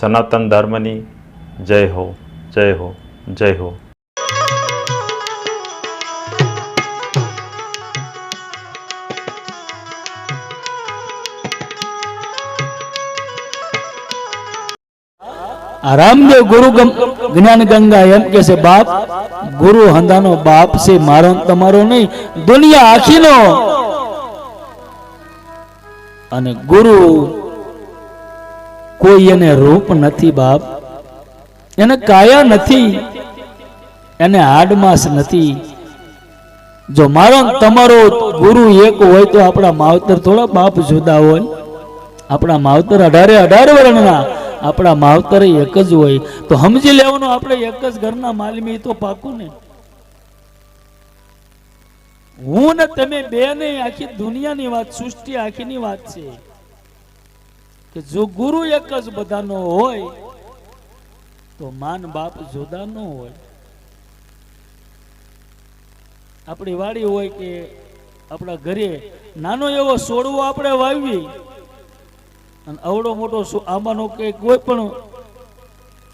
સનાતન ધર્મની જય હો જય હો જય હો. રામદેવ ગુરુ જ્ઞાન ગંગા એમ કે છે, બાપ, ગુરુ હંદાનો બાપ છે, મારો તમારો નહીં, દુનિયા આખીનો. અને ગુરુ કોઈ એને રૂપ નથી બાપ. એને કાયા નથી. એને હાડમાસ નથી. જો મારો તમારો ગુરુ એક હોય તો આપણા માવતર થોડા બાપ જુદા હોય. આપણા માવતર અઢારે અઢાર વર્ણના, આપણા માવતર એક જ હોય. તો સમજી લેવાનું આપણે એક જ ઘરના માલમી તો પાકું ને. હું ને તમે બે નહીં આખી દુનિયાની વાત, સૃષ્ટિ આખીની વાત છે. કે જો ગુરુ એક જ બધાનો હોય, તો માન બાપ જુદા ન હોય. આપણી વાડી હોય કે આપણા ઘરે નાનો એવો સોડવો આપણે વાવી અને અવડો મોટો આંબાનો કે કોઈ પણ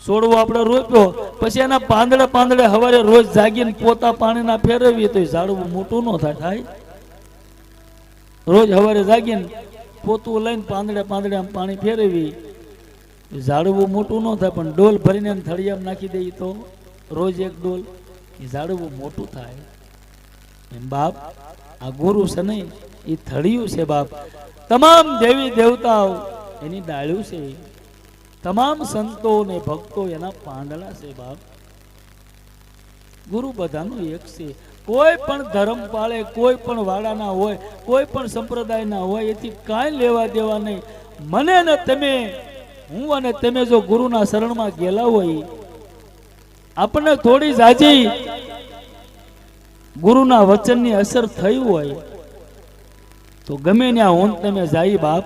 સોડવો આપણે રોપ્યો, પછી એના પાંદડે પાંદડે હવારે રોજ જાગીને પોતા પાણીના ફેરવીએ, તો ઝાડવું મોટું ન થાય? રોજ હવારે જાગીને પોતું લઈને પાંદડે પાંદડે પાણી ફેરવી. ઝાડવું મોટું ન થાય, પણ ડોલ ભરીને એમ નાખી દઈએ તો. રોજ એક ડોલ. ઝાડવું મોટું થાય. એમ બાપ, આ ગુરુ છે નહીં એ થળિયું છે બાપ. તમામ દેવી દેવતાઓ એની ડાળ્યું છે. તમામ સંતો ને ભક્તો એના પાંદડા છે બાપ. ગુરુ બધાનું એક છે. કોઈ પણ ધર્મ પાળે, કોઈ પણ વાડાના હોય, કોઈ પણ સંપ્રદાયના હોય, એથી કાંઈ લેવા દેવા નહીં. મને ને તમે, હું અને તમે જો ગુરુના શરણમાં ગયેલા હોય, આપણને થોડી જાજી ગુરુના વચનની અસર થઈ હોય, તો ગમે ત્યાં હું તમે જાય બાપ,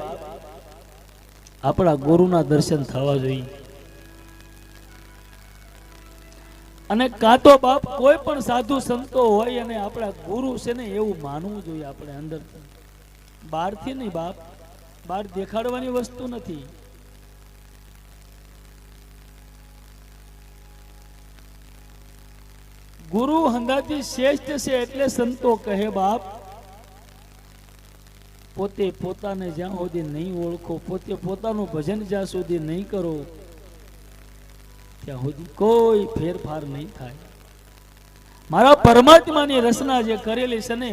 આપણા ગુરુના દર્શન થવા જોઈએ. અને કાં તો બાપ કોઈ પણ સાધુ સંતો હોય અને આપણા ગુરુ છે ને એવું માનવું જોઈએ આપણે અંદર. બહારથી નહીં બાપ, બહાર દેખાડવાની વસ્તુ નથી. ગુરુ હંગાથી શ્રેષ્ઠ છે એટલે સંતો કહે બાપ, પોતે પોતાને જ્યાં સુધી નહીં ઓળખો, પોતે પોતાનું ભજન જ્યાં સુધી નહીં કરો ત્યાં સુધી કોઈ ફેરફાર નહીં થાય. મારા પરમાત્માની રચના જે કરેલી છે ને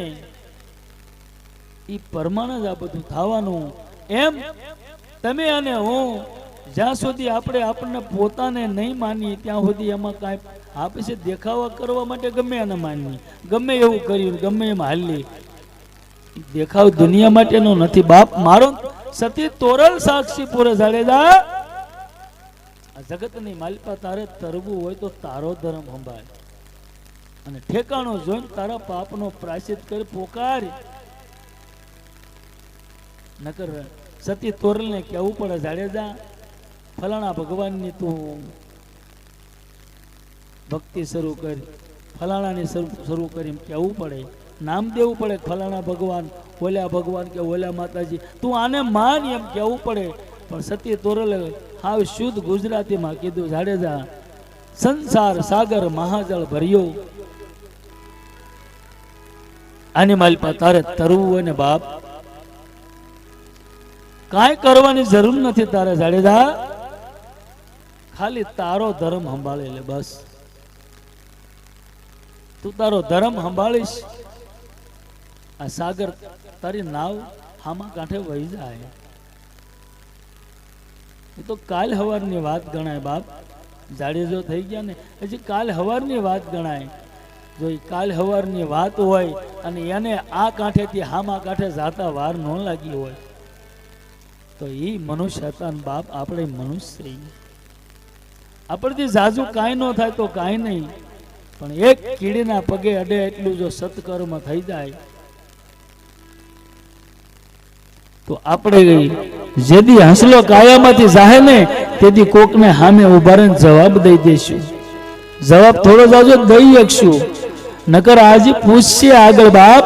એ પરમાણ જ આ બધું થવાનું. એમ તમે અને હું જ્યાં સુધી આપણે આપણને પોતાને નહીં માનીએ, ત્યાં સુધી એમાં કાંઈ આપે છે દેખાવા કરવા માટે ગમે એને માનીએ. ગમે એવું કર્યું, ગમે એમ હાલી દેખાવ દુનિયા માટેનો નથી. બાપ, મારો સતી તોરલ સાક્ષી પૂરે જાડેજા. જગતની માલિકા તારે તરવું હોય તો તારો ધર્મ સંભાળ. અને ઠેકાણો જોઈને તારા પાપનો પ્રાયશ્ચિત કરી પોકાર. નકર સતી તોરલને કહેવું પડે જાડેજા ફલાણા ભગવાનની તું ભક્તિ શરૂ કરી, ફલાણાની શરૂ શરૂ કરી એમ કહેવું પડે. નામ દેવું પડે, ફલાણા ભગવાન, ઓલા ભગવાન કે ઓલા માતાજી. તું આને માન એમ કહેવું પડે પણ સતી તોરલે હાવ શુદ્ધ ગુજરાતીમાં કીધું જાડેજા સંસાર સાગર મહાજળ ભર્યો. આની તારે તરવું અને બાપ. કાંઈ કરવાની જરૂર નથી તારે જાડેજા ખાલી તારો ધર્મ સંભાળી લે બસ. તું તારો ધર્મ સંભાળીશ. આ સાગર તારી નાવ હામાં કાંઠે વહી જાય. એ તો કાલ હવારની વાત ગણાય બાપ. જાડેજો થઈ ગયા ને, હજી કાલ હવારની વાત ગણાય. જો કાલ હવારની વાત હોય અને એને આ કાંઠેથી હામા કાંઠે જાતા વાર ન લાગી હોય, તો એ મનુષ્ય હતા બાપ આપણે મનુષ્ય. આપણથી જાજુ કાંઈ ન થાય તો કાંઈ નહીં. પણ એક કીડીના પગે અડે એટલું જો સત્કર્મ થઈ જાય તો આપણે જેદી હસલો કાયામાંથી જાહે ને તેથી કોકને સામે ઊભા જવાબ દઈ દેશું. જવાબ થોડો જાજો દઈ શકશું નકર આજે પૂછશે આગળ બાપ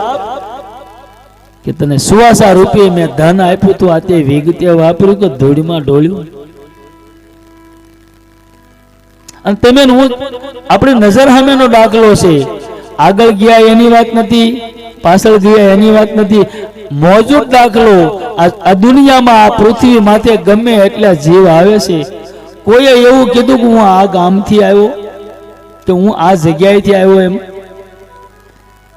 કે તને સુવાસા રૂપિયે મેં ધન આપ્યું તું, આ તે વિગતે વાપર્યું કે ધૂળમાં ઢોળ્યું અને તમે હું, આપણી નજર સામેનો દાખલો છે. આગળ ગયા એની વાત નથી, પાછળ ગયા એની વાત નથી. મોજૂદ દાખલો આ દુનિયામાં આ પૃથ્વી માથે ગમે એટલા જીવ આવે છે. કોઈએ એવું કીધું કે હું આ ગામથી આવ્યો તો હું આ જગ્યાએથી આવ્યો એમ?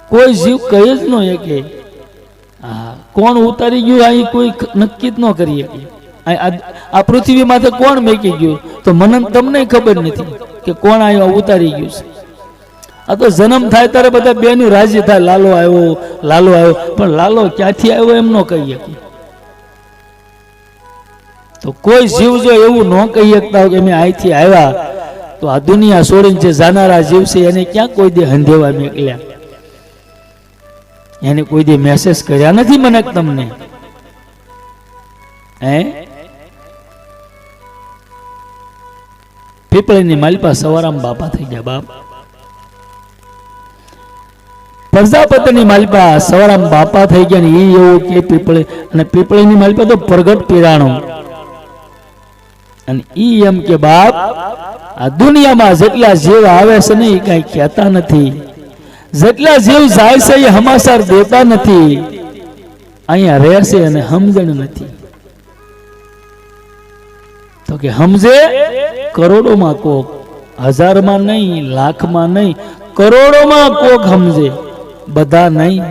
કોઈ જીવ કહી જ ન શકે. હા, કોણ ઉતારી ગયું અહીં કોઈ નક્કી જ ન કરી શકે. આ પૃથ્વી માથે કોણ મેકી ગયું? તો મને તમને ખબર નથી કે કોણ અહીંયા ઉતારી ગયું છે. આ તો જન્મ થાય ત્યારે બધા બેનું રાજી થાય, લાલો આવ્યો લાલો આવ્યો. પણ લાલો ક્યાંથી આવ્યો એમ ન કહી શકીએ તો કોઈ જીવ જો એવું ન કહી શકતા કે અહીંથી આવ્યા, તો આ દુનિયા છોડીને જે જાનારા જીવ છે, એને ક્યાં કોઈ દે હંધેવા મેકલ્યા? એને કોઈ દે મેસેજ કર્યા નથી મને તમને? હે? પીપળીની માલિપા સવારામ બાપા થઈ ગયા બાપ. પ્રજાપતિની માલિપા સવારામ બાપા થઈ ગયા ને એ કે પીપળી, અને પીપળીની માલિકા તો પ્રગટ પીરાણું. અને ઈ એમ કે, બાપ, આ દુનિયામાં જેટલા જીવ આવે છે ને એ કઈ કહેતા નથી. જેટલા જીવ જાય છે એ હમાસાર દેતા નથી. અહીંયા રહેશે અને સમજણ નથી. તો કે, સમજે? કરોડોમાં કોક, હજારમાં નહીં, લાખમાં નહીં, કરોડોમાં કોક સમજે. બધા નહીં.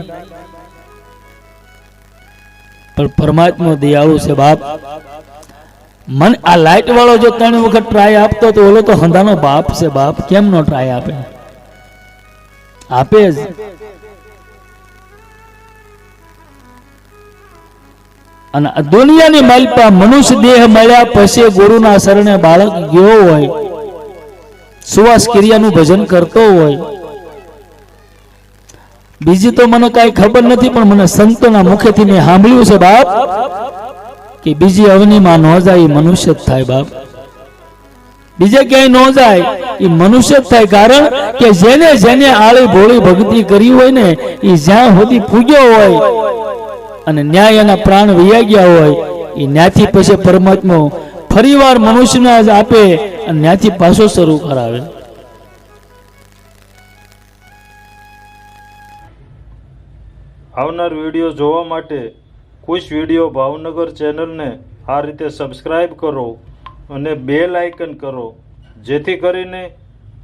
પણ પરમાત્મા દયાળુ છે બાપ. મને આ લાઈટ વાળો જો ત્રણ વખત ટ્રાય આપતો તો ઓલો તો હંધાનો બાપ છે બાપ. કેમ નો ટ્રાય આપે? આપે જ. અને દુનિયાની માલપા મનુષ્ય દેહ મળ્યા પછી ગુરુના શરણે બાળક ગયો હોય. સુવાસ ક્રિયાનું ભજન કરતો હોય. બીજી તો મને કાંઈ ખબર નથી, પણ મને સંતોના મુખેથી મેં સાંભળ્યું છે બાપ, કે બીજી અવનીમાં ન જાય એ મનુષ્ય જ થાય બાપ. બીજે ક્યાંય ન જાય એ મનુષ્ય જ થાય, કારણ કે જેને જેને આળી ભોળી ભક્તિ કરી હોય ને, એ જ્યાં સુધી પૂજ્યો હોય અને ન્યાય એના પ્રાણ વૈયા ગયા હોય, એ ન્યાથી પછી પરમાત્મા ફરીવાર મનુષ્યને જ આપે અને ન્યાથી પાછો શરૂ કરાવે. આવનાર વીડિયો જોવા માટે ખુશ વીડિયો ભાવનગર ચેનલને આ રીતે સબસ્ક્રાઈબ કરો અને બેલ આઇકન કરો. જેથી કરીને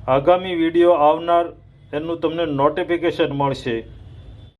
આગામી વીડિયો આવનાર એનું તમને નોટિફિકેશન મળશે.